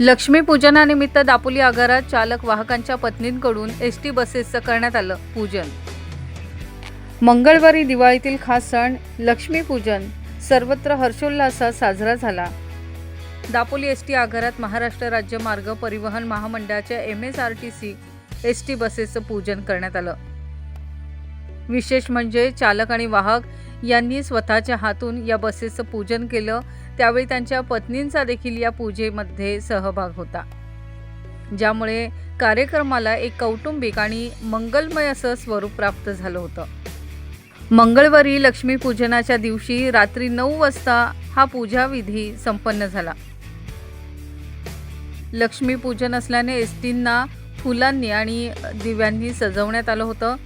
लक्ष्मीपूजनानिमित्त दापोली आगारात चालक वाहकांच्या पत्नींकडून एस टी बसेसचं करण्यात आलं पूजन. मंगळवारी दिवाळीतील खास सण लक्ष्मीपूजन सर्वत्र हर्षोल्लासात साजरा झाला. दापोली एस टी आगारात महाराष्ट्र राज्य मार्ग परिवहन महामंडळाच्या M S R T C S T बसेसचं पूजन करण्यात आलं. विशेष म्हणजे चालक आणि वाहक यांनी स्वतःच्या हातून या बसेसचं पूजन केलं. त्यावेळी त्यांच्या पत्नींचा देखील या पूजेमध्ये सहभाग होता. ज्यामुळे कार्यक्रमाला एक कौटुंबिक आणि मंगलमय असं स्वरूप प्राप्त झालं होतं. मंगळवारी लक्ष्मीपूजनाच्या दिवशी रात्री नऊ वाजता हा पूजाविधी संपन्न झाला. लक्ष्मीपूजन असल्याने एस टींना फुलांनी आणि दिव्यांनी सजवण्यात आलं होतं.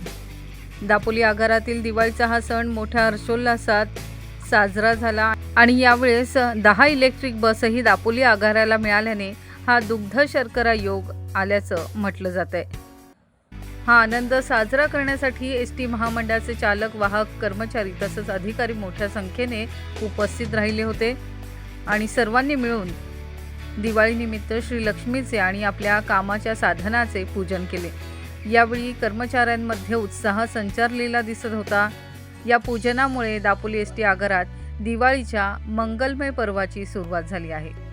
दापोली आगारातील दिवाळीचा हा सण मोठ्या हर्षोल्लासात साजरा झाला आणि यावेळेस दहा इलेक्ट्रिक बसही दापोली आगाराला मिळाल्याने हा दुग्ध शर्करा योग आल्याचं म्हटलं जात आहे हा आनंद साजरा करण्यासाठी एस टी महामंडळाचे चालक वाहक कर्मचारी तसंच अधिकारी मोठ्या संख्येने उपस्थित राहिले होते आणि सर्वांनी मिळून दिवाळीनिमित्त श्री लक्ष्मीचे आणि आपल्या कामाच्या साधनाचे पूजन केले. यावेळी कर्मचाऱ्यांमध्ये उत्साह संचारलेला दिसत होता. या पूजनामुळे दापोली एस टी आगारात दिवाळीच्या मंगलमय पर्वाची सुरुवात झाली आहे.